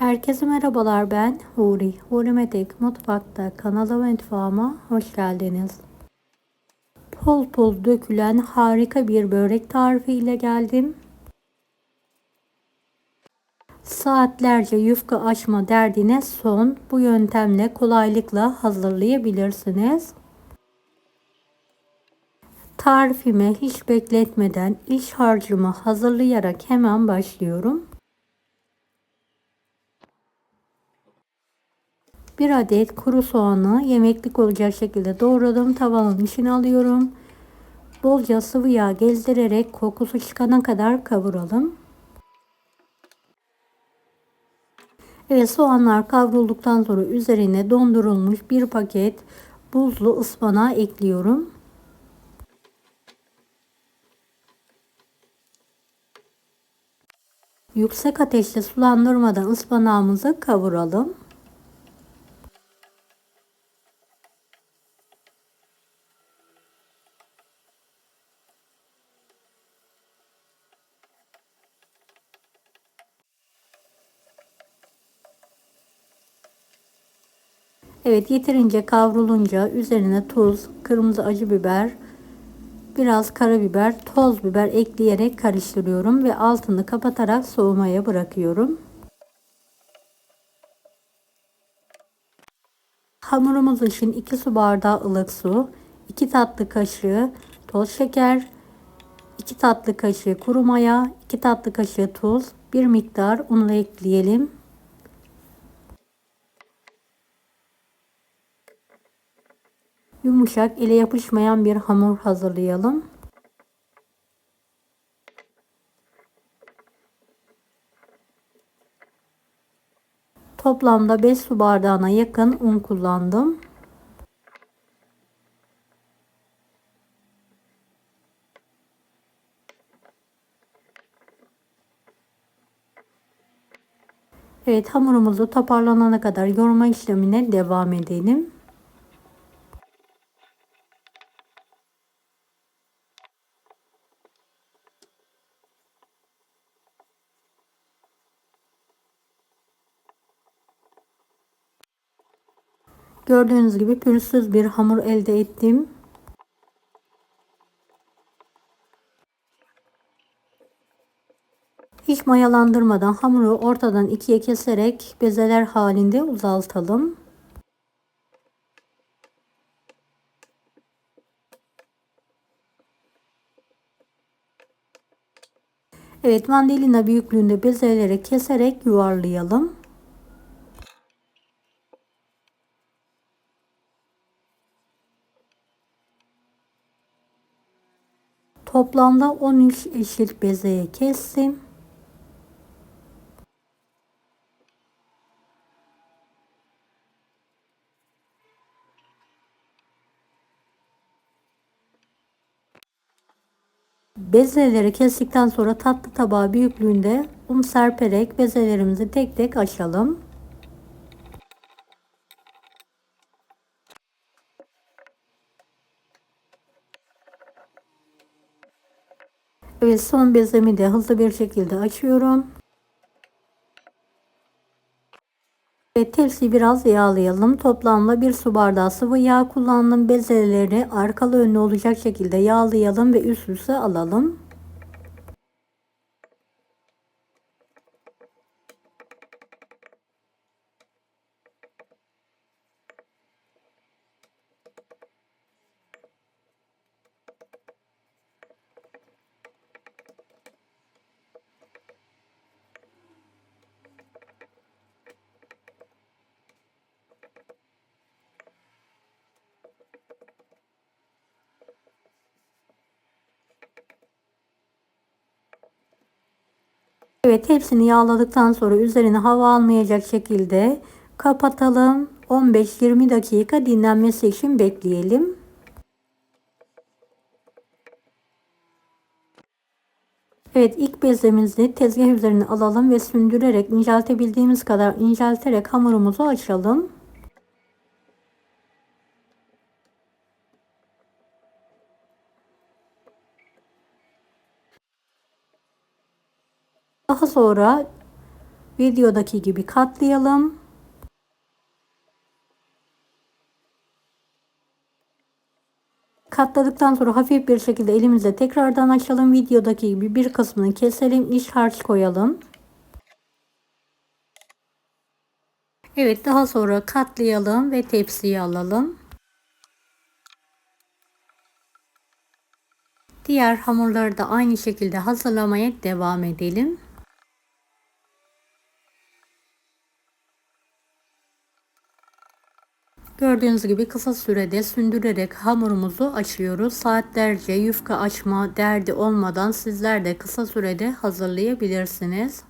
Herkese merhabalar ben Huri. Huri Metek Mutfak'ta kanala ve mutfağıma hoş geldiniz. Pul pul dökülen harika bir börek tarifi ile geldim. Saatlerce yufka açma derdine son bu yöntemle kolaylıkla hazırlayabilirsiniz. Tarifime hiç bekletmeden iç harcımı hazırlayarak hemen başlıyorum. Bir adet kuru soğanı yemeklik olacak şekilde doğradım. Tavanın içine alıyorum. Bolca sıvı yağ gezdirerek kokusu çıkana kadar kavuralım. Evet soğanlar kavrulduktan sonra üzerine dondurulmuş bir paket buzlu ıspanağı ekliyorum. Yüksek ateşte sulandırmadan ıspanağımızı kavuralım. Evet yeterince kavrulunca üzerine tuz, kırmızı acı biber, biraz karabiber, toz biber ekleyerek karıştırıyorum ve altını kapatarak soğumaya bırakıyorum. Hamurumuz için 2 su bardağı ılık su, 2 tatlı kaşığı toz şeker, 2 tatlı kaşığı kuru maya, 2 tatlı kaşığı tuz, bir miktar un ekleyelim. Yumuşak, ele yapışmayan bir hamur hazırlayalım. Toplamda 5 su bardağına yakın un kullandım. Evet hamurumuzu toparlanana kadar yoğurma işlemine devam edelim. Gördüğünüz gibi pürüzsüz bir hamur elde ettim. Hiç mayalandırmadan hamuru ortadan ikiye keserek bezeler halinde uzaltalım. Evet mandalina büyüklüğünde bezelere keserek yuvarlayalım. Toplamda 13 eşit bezeye kestim. Bezeleri kestikten sonra tatlı tabağı büyüklüğünde un serperek bezelerimizi tek tek açalım. Evet son bezemi de hızlı bir şekilde açıyorum. Ve tepsiyi biraz yağlayalım. Toplamda bir su bardağı sıvı yağ kullandım. Bezeleri arkalı önlü olacak şekilde yağlayalım ve üst üste alalım. Evet hepsini yağladıktan sonra üzerine hava almayacak şekilde kapatalım. 15-20 dakika dinlenmesi için bekleyelim. Evet ilk bezemizi tezgah üzerine alalım ve sündürerek inceltebildiğimiz kadar incelterek hamurumuzu açalım. Daha sonra Videodaki gibi katlayalım. Katladıktan sonra hafif bir şekilde elimizle tekrardan açalım. Videodaki gibi bir kısmını keselim. İç harç koyalım. Evet daha sonra katlayalım ve tepsiye alalım. Diğer hamurları da aynı şekilde hazırlamaya devam edelim. Gördüğünüz gibi kısa sürede sündürerek hamurumuzu açıyoruz. Saatlerce yufka açma derdi olmadan sizler de kısa sürede hazırlayabilirsiniz.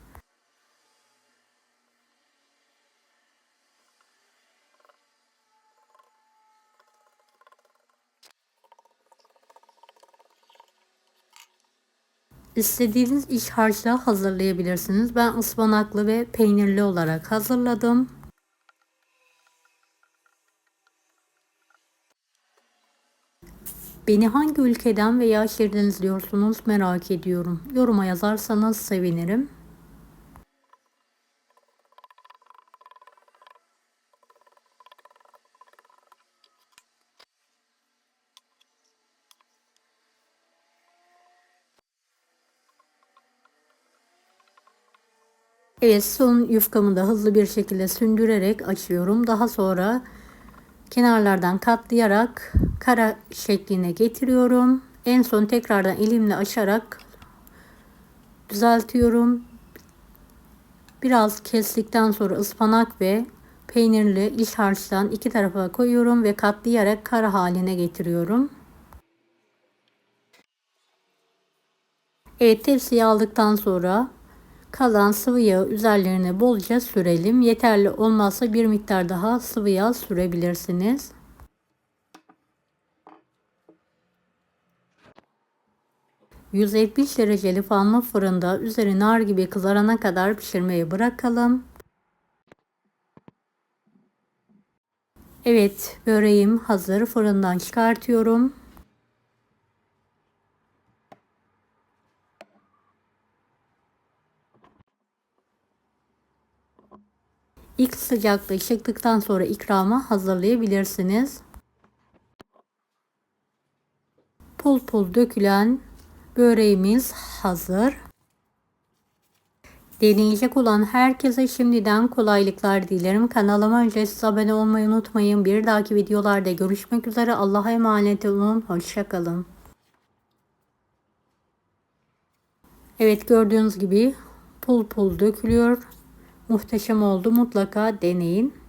İstediğiniz iç harçla hazırlayabilirsiniz. Ben ıspanaklı ve peynirli olarak hazırladım. Beni hangi ülkeden veya şehirden izliyorsunuz merak ediyorum. Yoruma yazarsanız sevinirim. Evet son yufkamı da hızlı bir şekilde sündürerek açıyorum. Daha sonra kenarlardan katlayarak kara şekline getiriyorum. En son tekrardan elimle açarak düzeltiyorum. Biraz kestikten sonra ıspanak ve peynirli iç harçtan iki tarafa koyuyorum ve katlayarak kara haline getiriyorum. Evet tepsiye aldıktan sonra kalan sıvı yağı üzerlerine bolca sürelim. Yeterli olmazsa bir miktar daha sıvı yağ sürebilirsiniz. ...170 dereceli fanlı fırında üzeri nar gibi kızarana kadar pişirmeyi bırakalım. Evet böreğim hazır fırından çıkartıyorum. İlk sıcaklığı çıktıktan sonra ikrama hazırlayabilirsiniz. Pul pul dökülen böreğimiz hazır. Deneyecek olan herkese şimdiden kolaylıklar dilerim. Kanalıma ücretsiz abone olmayı unutmayın. Bir dahaki videolarda görüşmek üzere. Allah'a emanet olun. Hoşçakalın. Evet gördüğünüz gibi pul pul dökülüyor. Muhteşem oldu. Mutlaka deneyin.